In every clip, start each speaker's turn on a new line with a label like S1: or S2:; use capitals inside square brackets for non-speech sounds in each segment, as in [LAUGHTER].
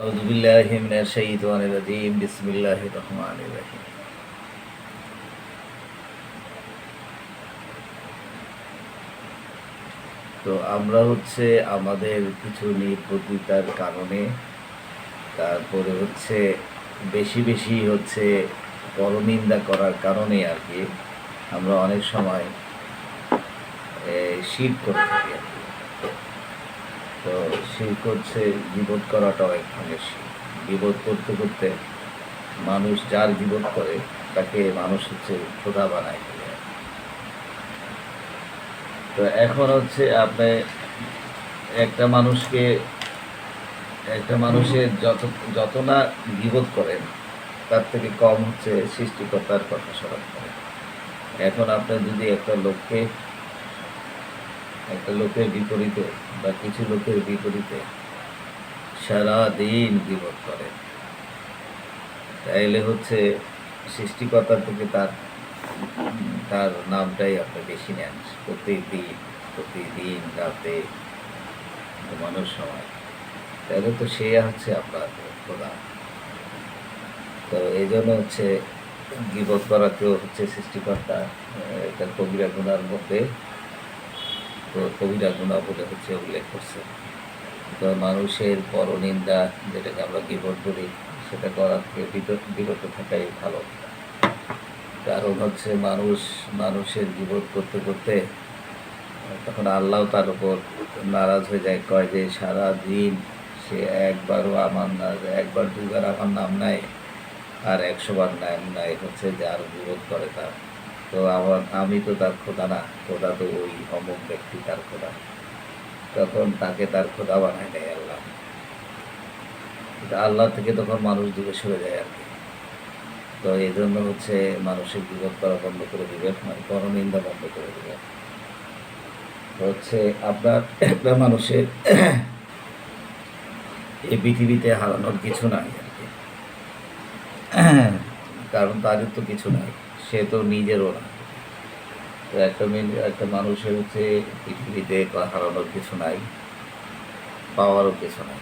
S1: أعوذ بالله من الشيطان الرجيم بسم الله الرحمن الرحيم তো আমরা হচ্ছে আমাদের কিছু নির্বুদ্ধিতার কারণে তারপরে হচ্ছে বেশি বেশি হচ্ছে পরনিন্দা করার কারণে আর কি আমরা অনেক সময় শীত করে থাকি আর কি তো শিল্প হচ্ছে বিবোধ করাটাও এক ধরনের বিবোধ করতে করতে মানুষ যার বিবোধ করে, তাকে মানুষ হচ্ছে খোদা বানায় তো এখন হচ্ছে আপনি একটা মানুষকে, একটা মানুষের যত যত না বিবোধ করেন, তার থেকে কম হচ্ছে সৃষ্টিকর্তার কথা স্মরণ করেন। এখন আপনি যদি একটা লোককে একটা লোকের বিপরীতে বা কিছু লোকের বিপরীতে সারাদিন বিপদ করে। তাইলে হচ্ছে সৃষ্টিকর্তা থেকে তার তার নামটাই আপনি বেশি নেন। প্রতিদিন প্রতিদিন রাতে ঘুমানোর সময়। তাহলে তো সে হচ্ছে আপনার প্রধান। তো এই জন্য হচ্ছে গিবত করাকেও হচ্ছে সৃষ্টিকর্তা এটা কবিরা গুণার মধ্যে কবিরা গুণা বলে হচ্ছে উল্লেখ করছে। তো মানুষের পরনিন্দা, যেটাকে আমরা গিবত বলি, সেটা করার থেকে বিরত থাকাই ভালো। কারণ হচ্ছে মানুষ, মানুষের গিবত করতে করতে, তখন আল্লাহ তার উপর নারাজ হয়ে যায়, কয় যে সারা দিন সে একবারও আমার না, একবার দুবার আমার নাম নেয়, আর একশো বার নাম নেয়, হচ্ছে যে আর বিরোধ করে তার। তো আমার, আমি তো তার খোদা না, খোদা তো ওই অমুক ব্যক্তি, তার খোদা। তখন তাকে তার খোদা বানায় নেয় আল্লাহ। আল্লাহ থেকে তখন মানুষ দূরে সরে যায় আর কি। তো এই জন্য হচ্ছে মানুষের বিরোধ করা বন্ধ করে দিবে মানে পরনিন্দা বন্ধ করে দিবে তো হচ্ছে আপনার একটা মানুষের এই পৃথিবীতে হারানোর কিছু নাই আর কি। কারণ তাদের তো কিছু নাই, সে তো নিজেরও না। তো একটা মেন- একটা মানুষের হচ্ছে পৃথিবীতে হারানোর কিছু নাই, পাওয়ারও কিছু নাই।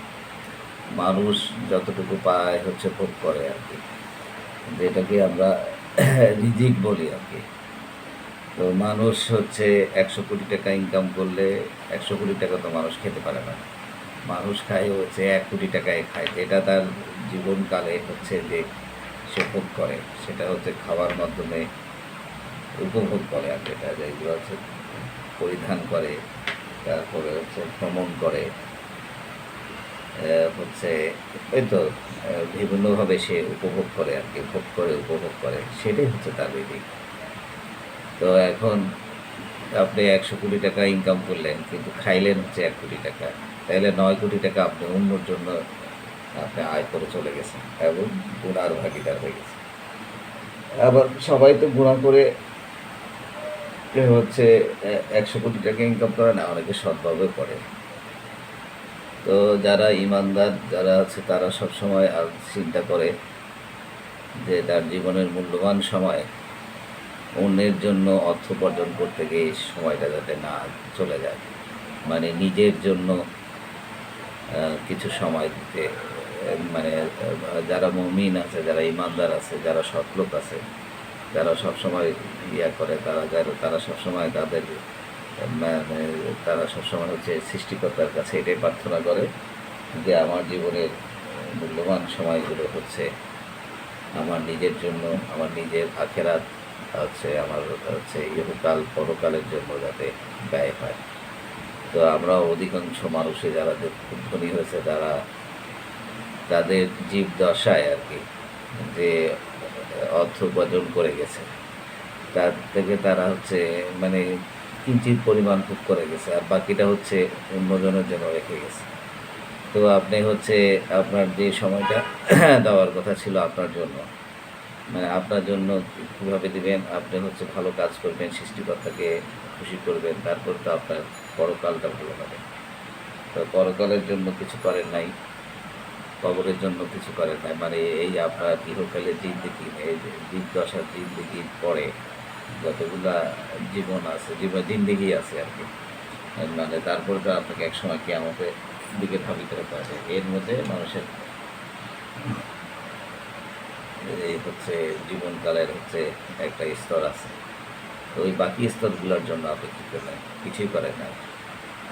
S1: মানুষ যতটুকু পায় হচ্ছে ভোগ করে আর কি। যেটাকে আমরা [CLEARS THROAT] রিজিক বলি আর কি। তো মানুষ হচ্ছে একশো কোটি টাকা ইনকাম করলে একশো কোটি টাকা তো মানুষ খেতে পারে না। মানুষ খায় হচ্ছে এক কোটি টাকায় খায়। যেটা তার জীবনকালে হচ্ছে যে সে ভোগ করে, সেটা হচ্ছে খাওয়ার মাধ্যমে উপভোগ করে আর যেটা যেগুলো হচ্ছে পরিধান করে, তারপরে হচ্ছে ভ্রমণ করে হচ্ছে ওই তো বিভিন্নভাবে সে উপভোগ করে আর কি, ভোগ করে, উপভোগ করে। সেটাই হচ্ছে তার বিধি তো এখন আপনি একশো কোটি টাকা ইনকাম করলেন, কিন্তু খাইলেন হচ্ছে এক কোটি টাকা। তাহলে নয় কোটি টাকা আপনি অন্যর জন্য আপনি আয় করে চলে গেছেন এবং গুণার ভাগিদার হয়ে গেছে আবার সবাই তো গুণা করে এ হচ্ছে একশো কোটি টাকা ইনকাম করে না অনেকে সৎভাবে করে। তো যারা ইমানদার, যারা আছে, তারা সবসময় আর চিন্তা করে যে তার জীবনের মূল্যবান সময় অন্যের জন্য অর্থ উপার্জন করতে গিয়ে সময়টা যাতে না চলে যায়। মানে নিজের জন্য কিছু সময় দিতে মানে যারা মমিন আছে, যারা ইমানদার আছে, যারা সৎলোক আছে যারা সবসময় ইয়া করে, তারা যারা, তারা সবসময় তাদের মানে তারা সবসময় হচ্ছে সৃষ্টিকর্তার কাছে এটাই প্রার্থনা করে যে আমার জীবনের মূল্যবান সময়গুলো হচ্ছে আমার নিজের জন্য, আমার নিজের আখেরাত হচ্ছে আমার হচ্ছে ইহকাল, পরকালের জন্য যাতে ব্যয় হয়। তো আমরা অধিকাংশ মানুষে যারা যে ধনী হয়েছে, তারা তাদের জীব দশায় আর কি যে অর্থ উপার্জন করে গেছে। তার থেকে তারা হচ্ছে মানে কিঞ্চিত পরিমাণ খুব করে গেছে, আর বাকিটা হচ্ছে অন্যজনের জন্য রেখে গেছে। তো আপনি হচ্ছে আপনার যে সময়টা [CLEARS THROAT] দেওয়ার কথা ছিল আপনার জন্য মানে আপনার জন্য কীভাবে দিবেন, আপনি হচ্ছে ভালো কাজ করবেন, সৃষ্টিকর্তাকে খুশি করবেন, তারপর তো আপনার পরকালটা ভালো হবে। তো পরকালের জন্য কিছু করেন নাই। কবরের জন্য কিছু করে নাই। মানে এই আপনার ইহকালের জিন্দিগি এই জীবদশার জিন্দিগির পরে যতগুলা জীবন আছে জীবন জিন্দিগি আছে আর কি। মানে তারপরে তো আপনাকে একসময় কি আমাকে দিকে ধাবিত হতে হবে। এর মধ্যে মানুষের এই হচ্ছে জীবনকালের হচ্ছে একটা স্তর আছে। তো ওই বাকি স্তরগুলোর জন্য আপনি কী করবেন কিছুই করেন না।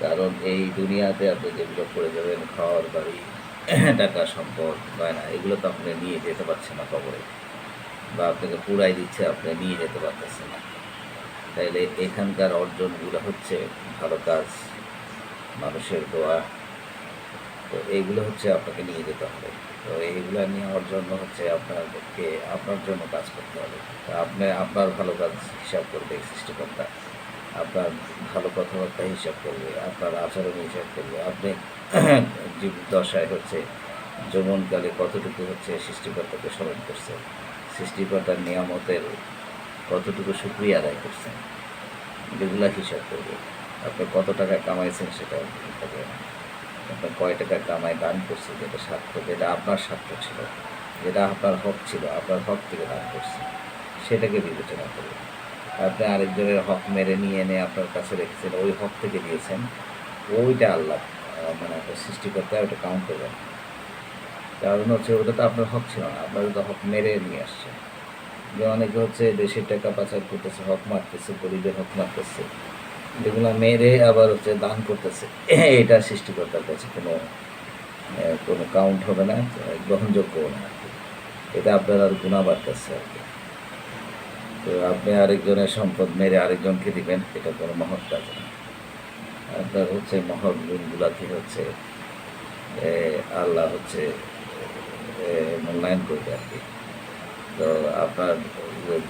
S1: কারণ এই দুনিয়াতে আপনি যেগুলো করে যাবেন, ঘর বাড়ি টাকা সম্পদ গয়না এগুলো তো আপনি নিয়ে যেতে পারছেন না কবরে। বা আপনাকে পুরাই দিচ্ছে, আপনি নিয়ে যেতে পারতেছেন না। তাইলে এখানকার অর্জনগুলো হচ্ছে ভালো কাজ, মানুষের দোয়া। তো এইগুলো হচ্ছে আপনাকে নিয়ে যেতে হবে। তো এইগুলো নেওয়ার জন্য হচ্ছে আপনাদেরকে আপনার জন্য কাজ করতে হবে। আপনি, আপনার ভালো কাজ হিসাব করবে সৃষ্টিকর্তা। আপনার ভালো কথাবার্তা হিসাব করবে আপনার আচরণ হিসাব করবে আপনি [CLEARS THROAT] জীব দশায় হচ্ছে, যৌবনকালে কতটুকু হচ্ছে সৃষ্টিকর্তাকে স্মরণ করছেন, সৃষ্টিকর্তার নিয়ামতের কতটুকু সুক্রিয়া আদায় করছেন, এগুলা হিসাব করবে আপনি কত টাকা কামাইছেন সেটা হবে আপনি কয় টাকা কামায় দান করছে যেটা স্বার্থ, যেটা আপনার স্বার্থ ছিল, যেটা আপনার হক ছিল, আপনার হক থেকে দান করছে সেটাকে বিবেচনা করবে আপনি আরেকজনের হক মেরে নিয়ে এনে আপনার কাছে রেখেছেন, ওই হক থেকে দিয়েছেন ওইটা আল্লাহ মানে আপনার সৃষ্টিকর্তা ওটা কাউন্ট করবেন। কারণ হচ্ছে ওটা তো আপনার হক ছিল না, আপনার তো হক মেরে নিয়ে আসছে। যে অনেকে হচ্ছে দেশের টাকা পাচার করতেছে, হক মারতেছে, গরিবের হক মারতেছে যেগুলো মেরে আবার হচ্ছে দান করতেছে। [CLEARS THROAT] এটা সৃষ্টিকর্তার কাছে কোনো কোনো কাউন্ট হবে না গ্রহণযোগ্য না। এটা আপনার আর গুণা বাড়তেছে আর কি। তো আপনি আরেকজনের সম্পদ মেরে আরেকজনকে দিবেন, এটা কোনো মহৎ কাজ না। আপনার হচ্ছে মহৎ গুণগুলাকে হচ্ছে? আল্লাহ হচ্ছে মূল্যায়ন করবে আর কি। তো আপনার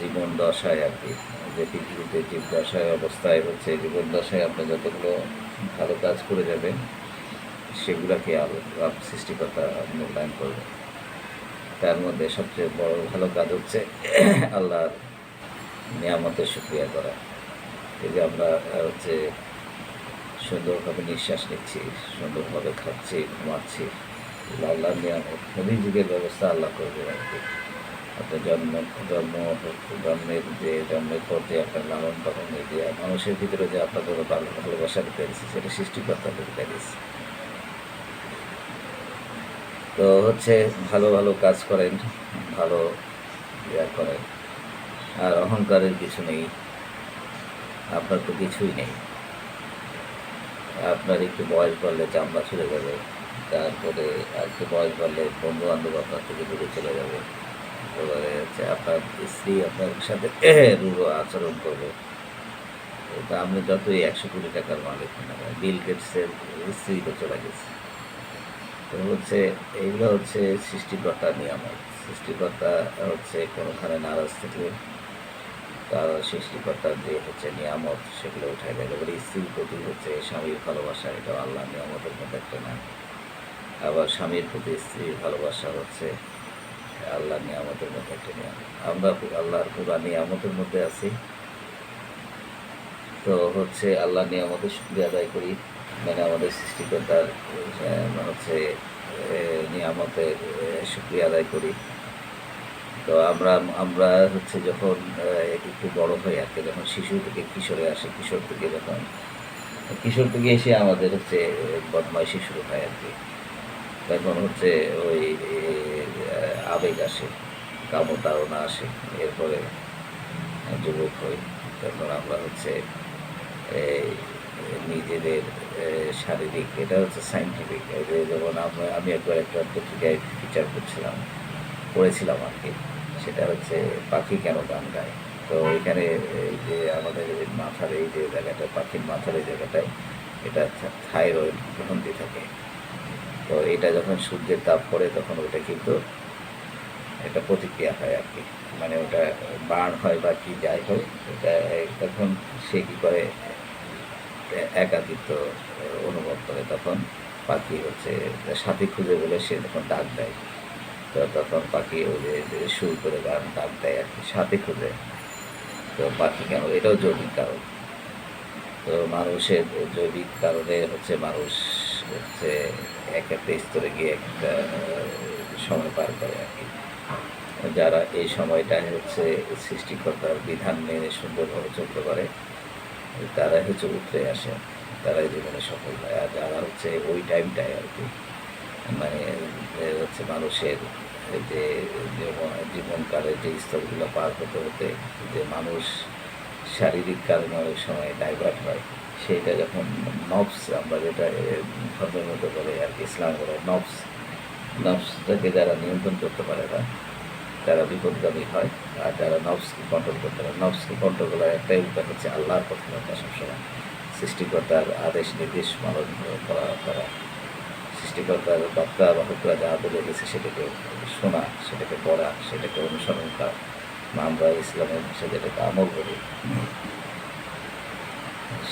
S1: জীবন দশায় আর কি, যে পৃথিবীতে জীব দশায় অবস্থায় হচ্ছে, জীবন দশায় আপনি যতগুলো ভালো কাজ করে যাবেন, সেগুলাকে আল্লাহ সৃষ্টিকর্তা মূল্যায়ন করবে। তার মধ্যে সবচেয়ে বড় ভালো কাজ হচ্ছে, আল্লাহর নিয়ামতের সুক্রিয়া করা। যে আমরা হচ্ছে সুন্দরভাবে নিঃশ্বাস নিচ্ছি, সুন্দরভাবে খাচ্ছি, ঘুমাচ্ছি। এগুলো আল্লাহর নিয়ামত যুগের ব্যবস্থা আল্লাহ করবে কি আপনার জন্ম জন্ম, জন্মের যে, জন্মের পর যে আপনার লালন পালনের যে মানুষের ভিতরে যে আপনাদের ভালো, ভালোবাসা পেয়েছে সেটা সৃষ্টিকর্তা পেয়েছে তো হচ্ছে ভালো ভালো কাজ করেন, ভালো ইয়া করেন। আর অহংকারের কিছু নেই। আপনার তো কিছুই নেই। আপনার একটু বয়স বাড়লে চামড়া চলে যাবে। তারপরে আর একটু বয়স বাড়লে বন্ধু বান্ধব আপনার থেকে দূরে চলে যাবে। এবারে হচ্ছে আপনার স্ত্রী আপনার সাথে [CLEARS THROAT] রূঢ় আচরণ করবে। এটা আপনি যতই একশো কোটি টাকার মালিক না বিল গেটসের স্ত্রী তো চলে গেছে। তো হচ্ছে এইগুলো হচ্ছে সৃষ্টিকর্তার নিয়ামত। সৃষ্টিকর্তা হচ্ছে কোনোখানে নারাজ তার সৃষ্টিকর্তার যে হচ্ছে নিয়ামত সেগুলো উঠাই দেয়। এবার স্ত্রীর প্রতি হচ্ছে স্বামীর ভালোবাসা এটা আল্লাহ নিয়ামতের মধ্যে একটা না আবার স্বামীর প্রতি স্ত্রীর ভালোবাসা হচ্ছে আল্লাহ নিয়ামতের মধ্যে একটা নিয়ামত আমরা আল্লাহর পুরা নিয়ামতের মধ্যে আছি। তো হচ্ছে আল্লাহ নিয়ামতের শুক্রিয়া আদায় করি। মানে আমাদের সৃষ্টিকর্তার হচ্ছে নিয়ামতের আহ, শুক্রিয়া আদায় করি। তো আমরা আমরা হচ্ছে যখন আহ, একটু বড় হয়ে আর যখন শিশু থেকে কিশোরে আসে কিশোর থেকে যখন কিশোর থেকে এসে আমাদের হচ্ছে বদমাইশি শুরু হয় আর কি। তখন হচ্ছে ওই আবেগ আসে কামতারণা আসে এরপরে যুবক হই তখন আমরা হচ্ছে নিজেদের শারীরিক এটা হচ্ছে সাইন্টিফিক যেমন আমরা আমি একবার একটা পত্রিকায় ফিচার করছিলাম পড়েছিলাম আর কি। সেটা হচ্ছে পাখি কেন গান গায়? তো এখানে এই যে আমাদের মাথার এই যে জায়গাটা, পাখির মাথার এই জায়গাটায় এটা থাইরয়েড গ্রন্থি থাকে। তো এটা যখন সূর্যের তাপ পড়ে তখন ওটা কিন্তু একটা প্রতিক্রিয়া হয় আর কি। মানে ওটা বার্ন হয় বা কি যাই হোক এটা তখন সে কী করে? একাকিত্ব অনুভব করে। তখন পাখি হচ্ছে, সাথী খুঁজে বলে সে তখন ডাক দেয়। তখন পাখি ওই যে করে গান ডাক দেয় আর কি, সাথে খুঁজে। তো পাখি কেন? এটাও জৈবিক কারণ। তো মানুষের জৈবিক কারণে হচ্ছে মানুষ হচ্ছে এক একটা স্তরে গিয়ে একটা সময় পার করে আর কি। যারা এই সময়টায় হচ্ছে সৃষ্টিকর্তার বিধান মেনে সুন্দরভাবে চলতে পারে, তারাই হচ্ছে উঠে আসে, তারাই জীবনে সফল হয়। আর যারা হচ্ছে ওই টাইমটায় আর কি মানে হচ্ছে মানুষের যে জীবন- জীবনকালের যে স্তরগুলো পার হতে হতে যে মানুষ শারীরিক কারণে অনেক সময় ডাইভার্ট হয়, সেইটা যখন নবস আমরা যেটা ধর্মের মধ্যে বলে আর কি, ইসলাম বলে নবস নবসটাকে যারা নিয়ন্ত্রণ করতে পারে না, তারা বিপদগামী হয় আর যারা নবসকে কন্ট্রোল করতে পারে নবসকে কন্ট্রোল করার একটাই উপায় হচ্ছে আল্লাহর কথা সবসময় সৃষ্টিকর্তার আদেশ নির্দেশ পালন করা করা। সৃষ্টিকর্তার বার্তা বাহকরা যা বলে গেছে সেটাকে শোনা, সেটাকে পড়া, সেটাকে অনুসরণ করা। বা আমরা ইসলামের ভাষা যেটাকে আমল করি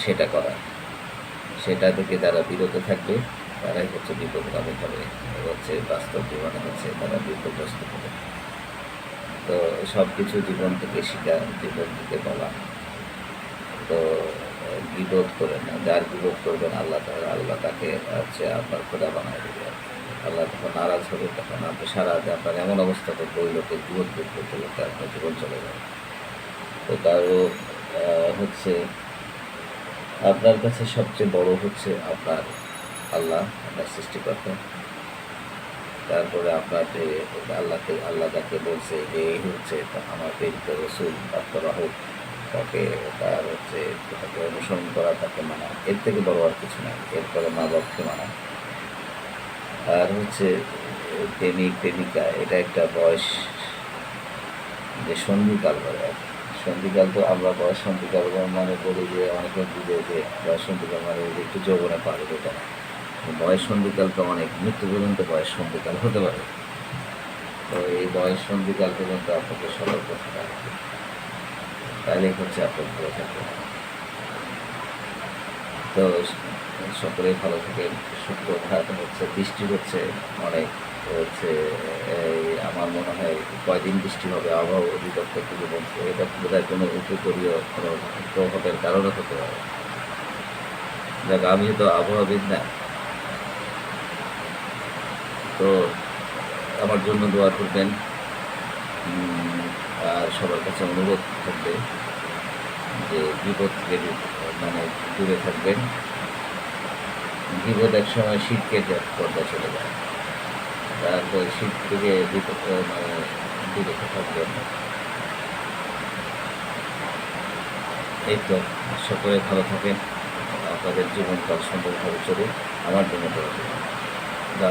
S1: সেটা করা। সেটা থেকে যারা বিরত থাকবে, তারাই হচ্ছে বিপদগামী হবে। হচ্ছে বাস্তব জীবনে হচ্ছে তারা বিপদগ্রস্ত হবে। তো সব কিছু জীবন থেকে শিখা জীবন থেকে বলা। তো বিরোধ করেন না যার বিরোধ করবেন আল্লাহ তাআলা, আল্লাহ তাকে হচ্ছে আপনার খোদা বানায় দেবে। আল্লাহ তখন নারাজ হবে তখন আপনি সারা আপনার এমন অবস্থা করবে ওই লোকের বিরোধ করতে করতে আপনার জীবন চলে যাবে। তো তারও হচ্ছে আপনার কাছে সবচেয়ে বড় হচ্ছে আপনার আল্লাহ, আপনার সৃষ্টিকর্তা। তারপরে আপনার যে আল্লাহকে, আল্লাহ যাকে বলছে যে এই হচ্ছে তা আমার প্রেরিত রসুল বাহক তাকে তার হচ্ছে তাকে অনুসরণ করা, তাকে মানা এর থেকে বড় আর কিছু নাই। এরপরে মা বাপকে মানা আর হচ্ছে প্রেমিক প্রেমিকা, এটা একটা বয়স যে সন্ধিকাল বলে সন্ধিকাল তো আমরা বয়স সন্ধিকাল মানে বলি যে অনেকে বুঝে যে বয়স সন্ধিকাল মানে একটু যৌবনে পারে যেটা বয়স সন্ধিকাল তো অনেক, মৃত্যু পর্যন্ত বয়স সন্ধিকাল হতে পারে। তো এই বয়স সন্ধিকাল পর্যন্ত আপনাকে সতর্ক থাকা হবে তাহলেই হচ্ছে আপনার ভালো থাকবে তো সকলেই ভালো থাকেন শুক্র ভাত হচ্ছে বৃষ্টি হচ্ছে, অনেক হচ্ছে আমার মনে হয় কয়দিন বৃষ্টি হবে, আবহাওয়া অধিদপ্তর থেকে বলছে, এটা বোধহয় কোনো উপকূলীয় কোনো প্রভাবের কারণে হতে পারে। দেখ, আমি তো আবহাওয়াবিদ না। তো আমার জন্য দোয়া করবেন। সবার কাছে অনুরোধ থাকবে যে বিপদ থেকে মানে দূরে থাকবেন। বিপদ এক সময় শীতকে পর্যায়ে চলে যায়। তারপর শীত থেকে বিপদ মানে দূরে থাকবেন। এই তো, সকলে ভালো থাকেন। আপনাদের জীবনকাল সুন্দরভাবে চলুক। আমার জন্য করবেন। لا